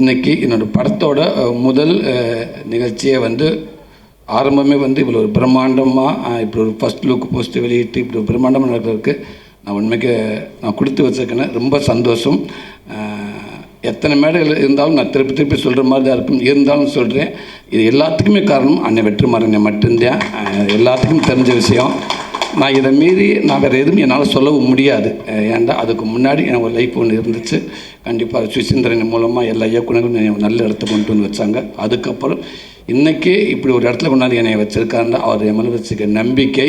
இன்றைக்கி என்னோடய படத்தோட முதல் நிகழ்ச்சியை வந்து ஆரம்பமே வந்து இவ்வளோ ஒரு பிரம்மாண்டமாக இப்படி ஒரு ஃபஸ்ட் லுக் போஸ்ட் வெளியிட்டு இப்படி ஒரு பிரம்மாண்டமாக நடக்கிறதுக்கு நான் உண்மைக்கு நான் கொடுத்து வச்சுருக்கேன் ரொம்ப சந்தோஷம். எத்தனை மேடைகள் இருந்தாலும் நான் திருப்பி திருப்பி சொல்கிற மாதிரி தான் இருக்கும். இருந்தாலும் சொல்கிறேன் இது எல்லாத்துக்குமே காரணம் அன்னை வெற்றிமாறனை மட்டும்தான். எல்லாத்துக்கும் தெரிஞ்ச விஷயம். நான் இதை மீறி நான் வேறு எதுவும் என்னால் சொல்லவும் முடியாது. ஏன்டா அதுக்கு முன்னாடி எனக்கு ஒரு லைஃப் ஒன்று இருந்துச்சு. கண்டிப்பாக சுசீந்திரன் மூலமாக எல்லா இயக்குநர்களும் என்னை நல்ல இடத்துக்கு கொண்டு வந்து வச்சாங்க. அதுக்கப்புறம் இன்றைக்கி இப்படி ஒரு இடத்துல கொண்டாந்து என்னை வச்சுருக்காருன்னா அவர் என் மேலே வச்சுக்க நம்பிக்கை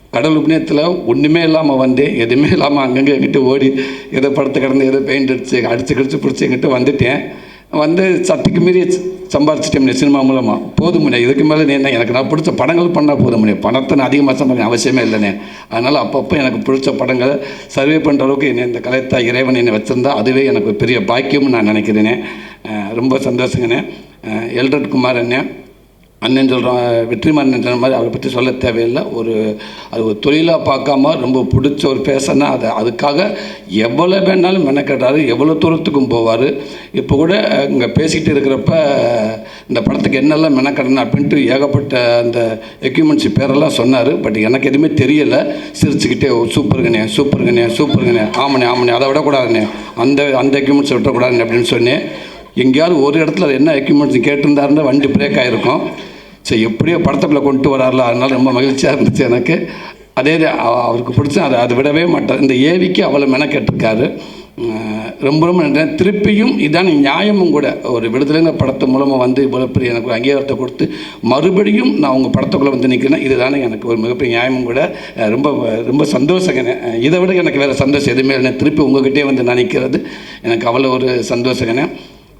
கடல் உபநயத்தில் ஒன்றுமே இல்லாமல் வந்து எதுவுமே இல்லாமல் அங்கங்கே எங்கிட்ட ஓடி எதை படத்தை கிடந்து எதை பெயிண்ட் அடிச்சு அடிச்சு கடிச்சு பிடிச்சி எங்கிட்ட வந்துட்டேன். வந்து சத்துக்கு மீறி சம்பாரிச்சிட்டேன் சினிமா மூலமாக போதுமுனே இதுக்கு மேலே நீ என்ன எனக்கு நான் பிடிச்ச படங்கள் பண்ணால் போதுமுனே பணத்தை நான் அதிகமாக சம்பாதிக்க அவசியமே இல்லைனே அதனால் அப்பப்போ எனக்கு பிடிச்ச படங்களை சர்வே பண்ணுற அளவுக்கு என்னை இந்த கலைத்தா இறைவன் என்னை வச்சுருந்தா அதுவே எனக்கு ஒரு பெரிய பாக்கியம்னு நான் நினைக்கிறேனே. ரொம்ப சந்தோஷங்கண்ணே. எல்ரட் குமார் அண்ணே. அண்ணன் சொல்கிறான் வெற்றிமாறன் சொன்ன மாதிரி அவரை பற்றி சொல்ல தேவையில்லை. ஒரு அது ஒரு தொழிலாக பார்க்காம ரொம்ப பிடிச்ச ஒரு பேசன்னா அதை அதுக்காக எவ்வளோ வேணாலும் மெனக்கட்டாரு எவ்வளோ தூரத்துக்கும் போவார். இப்போ கூட இங்கே பேசிக்கிட்டு இருக்கிறப்ப இந்த படத்துக்கு என்னெல்லாம் மெனக்கடணும் அப்படின்ட்டு ஏகப்பட்ட அந்த எக்யூப்மெண்ட்ஸ் பேரெல்லாம் சொன்னார். பட் எனக்கு எதுவுமே தெரியலை. சிரிச்சுக்கிட்டே "ஓ, சூப்பருங்கண்ணே சூப்பருங்கண்ணே சூப்பருங்கண்ணே ஆமாண்ணே ஆமாண்ணே அதை விடக்கூடாதுண்ணே அந்த அந்த எக்யூப்மெண்ட்ஸ் விட்டக்கூடாதுண்ணே அப்படின்னு சொன்னேன். எங்கேயாவது ஒரு இடத்துல என்ன எக்யூப்மெண்ட்ஸ் கேட்டிருந்தாருன்னா வண்டி பிரேக் ஆகிருக்கும் சரி எப்படியோ படத்துக்குள்ளே கொண்டு வரார்ல அதனால ரொம்ப மகிழ்ச்சியாக இருந்துச்சு எனக்கு. அதே அவருக்கு பிடிச்ச அதை அதை விடவே மாட்டார். இந்த ஏவிக்கு அவ்வளோ மெனக்கெட்டிருக்காரு. அஹ் ரொம்ப ரொம்ப நன்றி. திருப்பியும் இதான் நியாயமும் கூட. ஒரு விடுதலைங்கிற படத்து மூலமாக வந்து இவ்வளோ பெரிய எனக்கு ஒரு அங்கீகாரத்தை கொடுத்து மறுபடியும் நான் உங்கள் படத்துக்குள்ளே வந்து நிற்கிறேன் இதுதானே எனக்கு ஒரு மிகப்பெரிய நியாயமும் கூட. ரொம்ப ரொம்ப சந்தோஷங்கண்ணே இதை விட எனக்கு வேறு சந்தோஷம் எதுவுமே இல்லை திருப்பி உங்ககிட்டே வந்து நான் நிற்கிறது எனக்கு அவ்வளோ ஒரு சந்தோஷங்கண்ணே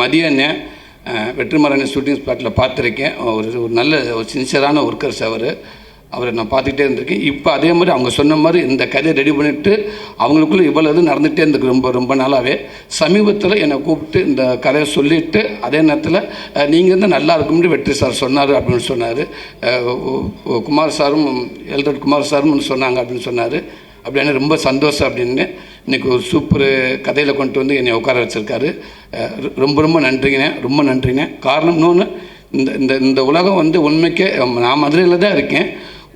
மதியானே மதிய அண்ணன் வெற்றிமாறன் ஷூட்டிங் ஸ்பாட்டில் பார்த்துருக்கேன். ஒரு ஒரு நல்ல ஒரு சின்சியரான ஒர்க்கர்ஸ் அவர். அவரை நான் பார்த்துக்கிட்டே இருந்திருக்கேன். இப்போ அதே மாதிரி அவங்க சொன்ன மாதிரி இந்த கதையை ரெடி பண்ணிவிட்டு அவங்களுக்குள்ளே இவ்வளோ இது நடந்துகிட்டே இருந்திருக்கு ரொம்ப ரொம்ப நாளாகவே சமீபத்தில் என்னை கூப்பிட்டு இந்த கதையை சொல்லிவிட்டு அதே நேரத்தில் நீங்கள் இருந்தால் நல்லா இருக்கும்னு வெற்றி சார் சொன்னார் அப்படின்னு சொன்னார். குமார் சாரும் எல்ரட் குமார் சாரும் சொன்னாங்க அப்படின்னு சொன்னார். அப்படின்னு ரொம்ப சந்தோஷம் அப்படின்னு இன்றைக்கி ஒரு சூப்பர் கதையில் கொண்டு வந்து என்னை உட்கார வச்சுருக்காரு. ரொம்ப ரொம்ப நன்றிங்கண்ணே ரொம்ப நன்றிங்கண்ணே காரணம் இன்னொன்று இந்த இந்த இந்த உலகம் வந்து உண்மைக்கே நான் மதுரையில் தான் இருக்கேன்.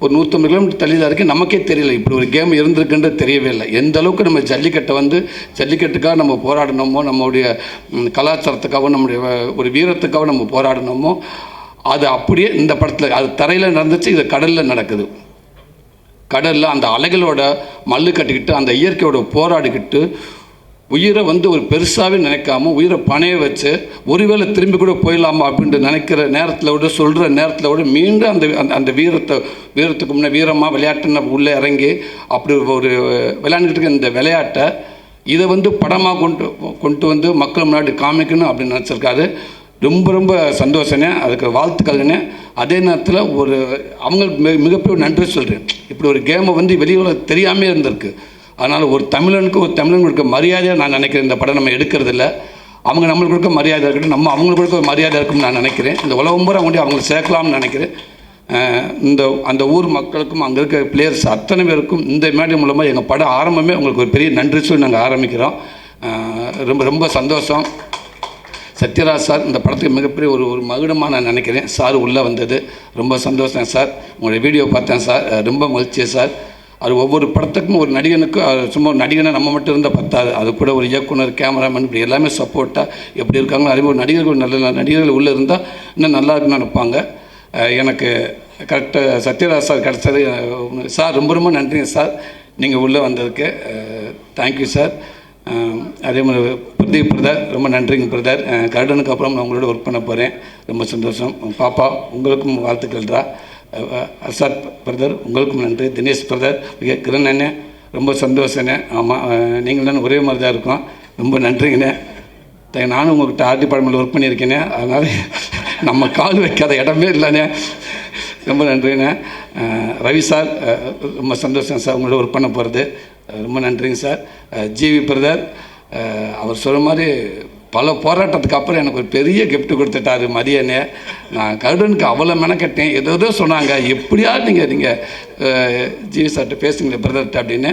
ஒரு நூற்றம்பது கிலோமீட்டர் தள்ளி தான் இருக்கேன் நமக்கே தெரியல. இப்படி ஒரு கேம் இருந்திருக்குன்றது தெரியவே இல்லை. எந்த அளவுக்கு நம்ம ஜல்லிக்கட்டை வந்து ஜல்லிக்கட்டுக்காக நம்ம போராடினோமோ நம்மளுடைய கலாச்சாரத்துக்காகவும் நம்முடைய ஒரு வீரத்துக்காகவும் நம்ம போராடினோமோ அது அப்படியே இந்த படத்தில் அது தரையில் நடந்துச்சு இது கடலில் நடக்குது. கடலில் அந்த அலைகளோட மல்லு கட்டிக்கிட்டு அந்த இயற்கையோட போராடிக்கிட்டு உயிரை வந்து ஒரு பெருசாகவே நினைக்காம உயிரை பணைய வச்சு ஒருவேளை திரும்பி கூட போயிடலாமா அப்படின்ட்டு நினைக்கிற நேரத்தில் விட சொல்கிற நேரத்தில் விட மீண்டும் அந்த அந்த அந்த வீரத்தை வீரத்துக்கு முன்னே வீரமாக விளையாட்டுன்னு உள்ளே இறங்கி அப்படி ஒரு விளையாண்டுட்டு இருக்க இந்த விளையாட்டை இதை வந்து படமாக கொண்டு கொண்டு வந்து மக்கள் முன்னாடி காமிக்கணும் அப்படின்னு நினச்சிருக்காரு. ரொம்ப ரொம்ப சந்தோஷங்க. அதுக்கு வாழ்த்துக்கள்னே அதே நேரத்தில் ஒரு அவங்களுக்கு மிக மிகப்பெரிய நன்றி சொல்கிறேன் இப்படி ஒரு கேமை வந்து வெளியில் தெரியாமே இருந்திருக்கு. அதனால் ஒரு தமிழனுக்கு ஒரு தமிழன் கொடுக்க மரியாதையாக நான் நினைக்கிறேன். இந்த படம் நம்ம எடுக்கிறதில்ல. அவங்க நம்மளுக்கு கொடுக்க மரியாதை இருக்கட்டும். நம்ம அவங்களுக்கு கொடுக்க ஒரு மரியாதை இருக்கும்னு நான் நினைக்கிறேன். இந்த உலகம் பூரா கொண்டு அவங்களை சேர்க்கலாம்னு நினைக்கிறேன். இந்த அந்த ஊர் மக்களுக்கும் அங்கே இருக்க பிளேயர்ஸ் அத்தனை பேருக்கும் இந்த மேடை மூலமாக எங்கள் படம் ஆரம்பமே உங்களுக்கு ஒரு பெரிய நன்றி சொல்லி நாங்கள் ஆரம்பிக்கிறோம். ரொம்ப ரொம்ப சந்தோஷம். சத்யராஜ் சார் இந்த படத்துக்கு மிகப்பெரிய ஒரு ஒரு மகுடமாக நான் நினைக்கிறேன். சார் உள்ளே வந்தது. ரொம்ப சந்தோஷம் சார். உங்களுடைய வீடியோ பார்த்தேன் சார். ரொம்ப மகிழ்ச்சி சார். அது ஒவ்வொரு படத்துக்கும் ஒரு நடிகனுக்கும் அது சும்மா ஒரு நடிகனை நம்ம மட்டும் இருந்தால் பத்தாது. அது கூட ஒரு இயக்குனர் கேமராமேன் இப்படி எல்லாமே சப்போர்ட்டாக எப்படி இருக்காங்களோ அதே ஒரு நடிகர்கள் நல்ல நல்ல நடிகர்கள் உள்ளே இருந்தால் இன்னும் நல்லா இருக்குன்னு நினைப்பாங்க. எனக்கு கரெக்டாக சத்யராஜ் சார் கிடச்சது சார் ரொம்ப ரொம்ப நன்றிங்க சார். நீங்கள் உள்ளே வந்ததுக்கு தேங்க்யூ சார். அதே மாதிரி பிரதீப் பிரதர் ரொம்ப நன்றிங்க பிரதர். கருடனுக்கு அப்புறம் நான் உங்களோட ஒர்க் பண்ண போகிறேன் ரொம்ப சந்தோஷம். பாப்பா உங்களுக்கும் வாழ்த்துக்கள்டா அசாத் பிரதர் உங்களுக்கும் நன்றி. தினேஷ் பிரதர் மிக கிரண் ரொம்ப சந்தோஷண்ணே ஆமாம் நீங்கள் தானே ஒரே மாதிரி தான் இருக்கும். ரொம்ப நன்றிங்கண்ணே. த- நானும் உங்கள்கிட்ட ஆர்டி டிபார்ட்மெண்ட்டில் ஒர்க் பண்ணியிருக்கேனே. அதனால் நம்ம கால் வைக்காத இடமே இல்லைண்ணே. ரொம்ப நன்றிண்ணே. ரவி சார் ரொம்ப சந்தோஷம் சார் உங்களோட ஒர்க் பண்ண போகிறது ரொம்ப நன்றிங்க சார். ஜிவி பிரதர் அவர் சொல்கிற மாதிரி பல போராட்டத்துக்கு அப்புறம் எனக்கு ஒரு பெரிய கிஃப்ட் கொடுத்துட்டாரு மதியனே. நான் கருடனுக்கு அவ்வளோ மெனக்கட்டேன். ஏதோ ஏதோ சொன்னாங்க. எப்படியா நீங்கள் நீங்கள் ஜிவி சார்கிட்ட பேசுங்களேன் பிரதர்கிட்ட அப்படின்னு.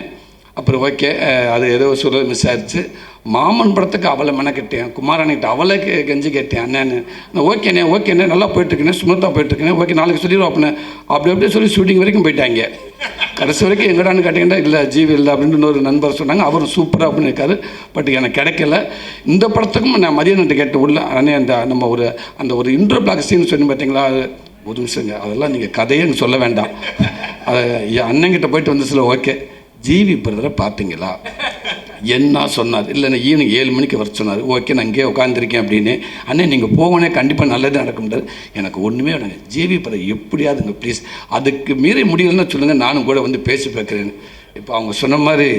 அப்புறம் ஓகே அது ஏதோ சொல்ல மிஸ் ஆயிடுச்சு மாமன் படத்துக்கு அவளை மெனக்கட்டேன். குமாரனுக்கிட்ட அவளை கெ- கெஞ்சி கேட்டேன் அண்ணன்னு நான் ஓகேண்ணே ஓகேண்ணே நல்லா போயிட்டுருக்கேன் ஸ்மூத்தாக போயிட்டுருக்கேன் ஓகே நாளைக்கு சொல்லிடுவோம் அப்படின்னு அப்படி அப்படியே சொல்லி ஷூட்டிங் வரைக்கும் போயிட்டாங்க. கடைசி வரைக்கும் எங்கடான்னு கேட்டிங்கன்னா இல்லை ஜீவி இல்லை அப்படின்னு இன்னொரு நண்பர் சொன்னாங்க. அவர் சூப்பராக அப்படின்னு இருக்காரு. பட் எனக்கு கிடைக்கல. இந்த படத்துக்கும் நான் மதியானத்தை கேட்டு உள்ள அண்ணே அந்த நம்ம ஒரு அந்த ஒரு இன்டர் பிளாக் சீன் சொன்னி பார்த்தீங்களா அது ஒரு நிமிஷங்க அதெல்லாம் நீங்கள் கதையே எனக்கு சொல்ல வேண்டாம். அது என் அண்ணங்கிட்ட போயிட்டு வந்து சில ஓகே. ஜீவி பிரதரை பார்த்தீங்களா? என்ன சொன்னார்? இல்லைண்ணா ஈவினிங் ஏழு மணிக்கு வர சொன்னார். ஓகே நான் இங்கேயே உட்காந்துருக்கேன் அப்படின்னு. அண்ணே நீங்கள் போகணே கண்டிப்பாக நல்லது நடக்க முடியாது எனக்கு ஒன்றுமே வேணுங்க ஜிவி பிரதர் எப்படியாதுங்க ப்ளீஸ் அதுக்கு மீறி முடியலன்னு சொல்லுங்கள் நானும் கூட வந்து பேசி பார்க்குறேன்னு. இப்போ அவங்க சொன்ன மாதிரி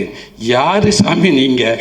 யார் சாமி நீங்கள்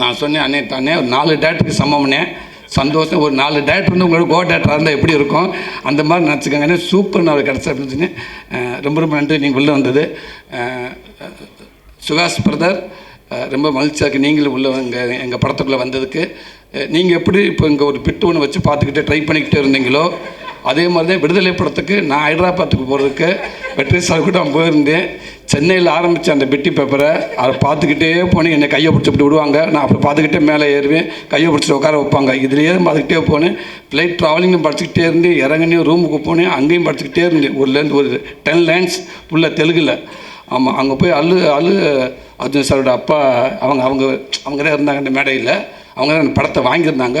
நான் சொன்னேன் அண்ணே தானே ஒரு நாலு டேட்டுக்கு சமம்னே. சந்தோஷம் ஒரு நாலு டேட் வந்து உங்களோட கோ டேட்டாக இருந்தால் எப்படி இருக்கும்? அந்த மாதிரி நினச்சிக்கோங்கன்னே சூப்பர் நான் கிடச்சி அப்படின்னு சொன்னேன் ரொம்ப ரொம்ப நன்றி நீங்கள் உள்ளே வந்தது. சுகாஷ் பிரதர் ரொம்ப மகிழ்ச்சியாக இருக்குது நீங்களும் உள்ள எங்கள் எங்கள் படத்துக்குள்ளே வந்ததுக்கு. நீங்கள் எப்படி இப்போ இங்கே ஒரு பிட்டு ஒன்று வச்சு பார்த்துக்கிட்டே ட்ரை பண்ணிக்கிட்டே இருந்தீங்களோ அதே மாதிரி தான் விடுதலை படத்துக்கு நான் ஹைதராபாத்துக்கு போகிறதுக்கு வெற்றி சார் கூட நான் போயிருந்தேன். சென்னையில் ஆரம்பித்த அந்த பெட்டி பேப்பரை அதை பார்த்துக்கிட்டே போனேன். என்னை கையை பிடிச்சி விட்டு விடுவாங்க. நான் அப்புறம் பார்த்துக்கிட்டே மேலே ஏறுவேன். கையை பிடிச்சிட்டு உட்கார வைப்பாங்க. இதுலேயே பார்த்துக்கிட்டே போனேன். ஃப்ளைட் ட்ராவலிங்கும் படிச்சுக்கிட்டே இருந்து இறங்கினேன் ரூமுக்கு போனேன். அங்கேயும் படிச்சுக்கிட்டே இருந்தேன். ஒருலேருந்து ஒரு டென் லைன்ஸ் ஃபுல்லாக தெலுங்கில். ஆமாம் அங்கே போய் அழு அழு அர்ஜுன் சாரோட அப்பா அவங்க அவங்க அவங்க தான் இருந்தாங்க அந்த மேடையில். அவங்க தான் அந்த படத்தை வாங்கியிருந்தாங்க.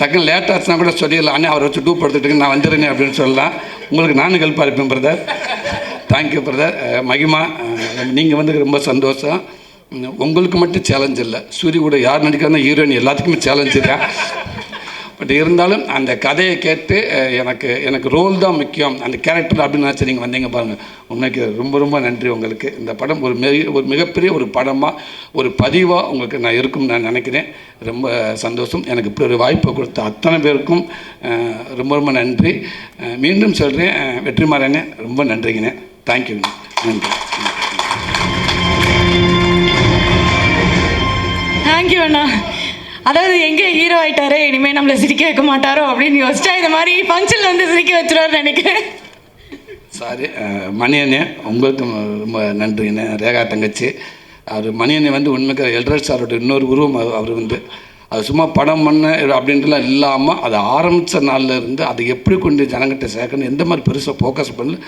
டக்குன்னு லேட் ஆச்சுன்னா கூட சொல்லிடலாம். அண்ணே அவரை வச்சு டூ படுத்துட்டு நான் வந்துடுறேன் அப்படின்னு சொல்லலாம். உங்களுக்கு நானும் ஹெல்ப்பாக இருப்பேன் பிரதர் தேங்க்யூ பிரதர் மகிமா நீங்கள் வந்து ரொம்ப சந்தோஷம். உங்களுக்கு மட்டும் சேலஞ்ச் இல்லை. சூரிய கூட யார் நடிக்கிறாங்க ஹீரோயின் எல்லாத்துக்குமே சேலஞ்சு தான். பட் இருந்தாலும் அந்த கதையை கேட்டு எனக்கு எனக்கு ரோல் தான் முக்கியம். அந்த கேரக்டர் அப்படின்னு நினச்சி நீங்கள் வந்தீங்க பாருங்கள் உண்மைக்கு ரொம்ப ரொம்ப நன்றி உங்களுக்கு. இந்த படம் ஒரு மிக ஒரு மிகப்பெரிய ஒரு படமாக ஒரு பதிவாக உங்களுக்கு நான் இருக்கும்னு நான் நினைக்கிறேன். ரொம்ப சந்தோஷம். எனக்கு இப்படி ஒரு வாய்ப்பை கொடுத்த அத்தனை பேருக்கும் ரொம்ப ரொம்ப நன்றி. மீண்டும் சொல்கிறேன் வெற்றிமாறனே ரொம்ப நன்றிங்கண்ணே. தேங்க்யூங்க நன்றி. அதாவது எங்கே ஹீரோ ஆயிட்டாரே இனிமேல் நம்மளை சிரிக்க வைக்க மாட்டாரோ அப்படின்னு யோசிச்சா இந்த மாதிரி ஃபங்க்ஷனில் வந்து சிரிக்க வச்சிருவாருன்னு நினைக்கிறேன். சாரி மணியண்ணே உங்களுக்கு ரொம்ப நன்றிண்ணே. ரேகா தங்கச்சி. அவர் மணியண்ணே வந்து உண்மைக்கு எல்ரட் சாரோட இன்னொரு உருவம் அவர் வந்து அது சும்மா படம் பண்ண அப்படின்றலாம் இல்லாமல் அதை ஆரம்பித்த நாளில் இருந்து அதை எப்படி கொண்டு ஜனங்கிட்ட சேர்க்கணும் எந்த மாதிரி பெருசாக ஃபோக்கஸ் பண்ணல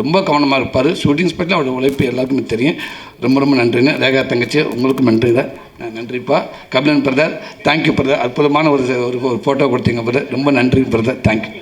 ரொம்ப கவனமாக இருப்பார். ஷூட்டிங்ஸ் பற்றி அவரோட உழைப்பு எல்லாருக்குமே தெரியும். ரொம்ப ரொம்ப நன்றிண்ணே ரேகா தங்கச்சி உங்களுக்கும் நன்றி தான் நன்றிப்பா. கபிலன் பிரதர் தேங்க்யூ பிரதர் அற்புதமான ஒரு ஒரு ஃபோட்டோ கொடுத்தீங்க பிரதர் ரொம்ப நன்றி பிரதர் தேங்க்யூ